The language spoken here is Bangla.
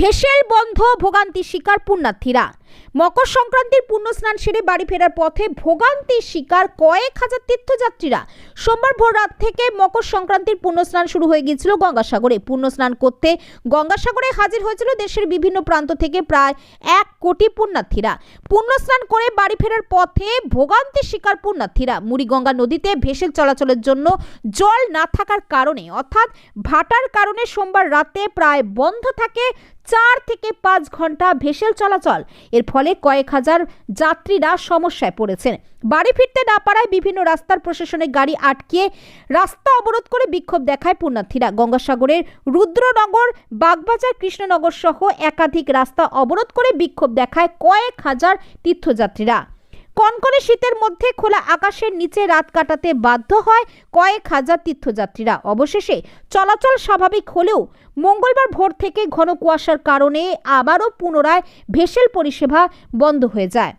ভেসেল বন্ধ ভোগান্তি শিকার পুণ্যার্থীরা। মকর সংক্রান্তির পূর্ণ স্নান সেরে বাড়ি ফেরার পথে ভোগান্তির শিকার কয়েক হাজার তীর্থযাত্রীরা। সোমবার ভোর রাত থেকে মকর সংক্রান্তির পূর্ণ স্নান শুরু হয়ে গিয়েছিল গঙ্গাসাগরে। পুণ্য স্নান করতে গঙ্গাসাগরে হাজির হয়েছিল দেশের বিভিন্ন প্রান্ত থেকে প্রায় এক কোটি পুণ্যার্থীরা। পূর্ণ স্নান করে বাড়ি ফেরার পথে ভোগান্তির শিকার পুণ্যার্থীরা। মুড়িগঙ্গা নদীতে ভেসেল চলাচলের জন্য জল না থাকার কারণে, অর্থাৎ ভাটার কারণে সোমবার রাতে প্রায় বন্ধ থাকে চার থেকে পাঁচ ঘণ্টা ভেসেল চলাচল। এর ফলে কয়েক হাজার যাত্রীরা সমস্যায় পড়েছেন। বাড়ি ফিরতে না পারায় বিভিন্ন রাস্তার প্রশাসনের গাড়ি আটকিয়ে রাস্তা অবরোধ করে বিক্ষোভ দেখায় পুণ্যার্থীরা। গঙ্গাসাগরের রুদ্রনগর, বাগবাজার, কৃষ্ণনগর সহ একাধিক রাস্তা অবরোধ করে বিক্ষোভ দেখায় কয়েক হাজার তীর্থযাত্রীরা। কনকনে শীতের মধ্যে খোলা আকাশের নিচে রাত কাটাতে বাধ্য হয় কয়েক হাজার তীর্থযাত্রীরা। অবশেষে চলাচল স্বাভাবিক হলেও মঙ্গলবার ভোর থেকে ঘন কুয়াশার কারণে আবারও পুনরায় ভেসেল পরিষেবা বন্ধ হয়ে যায়।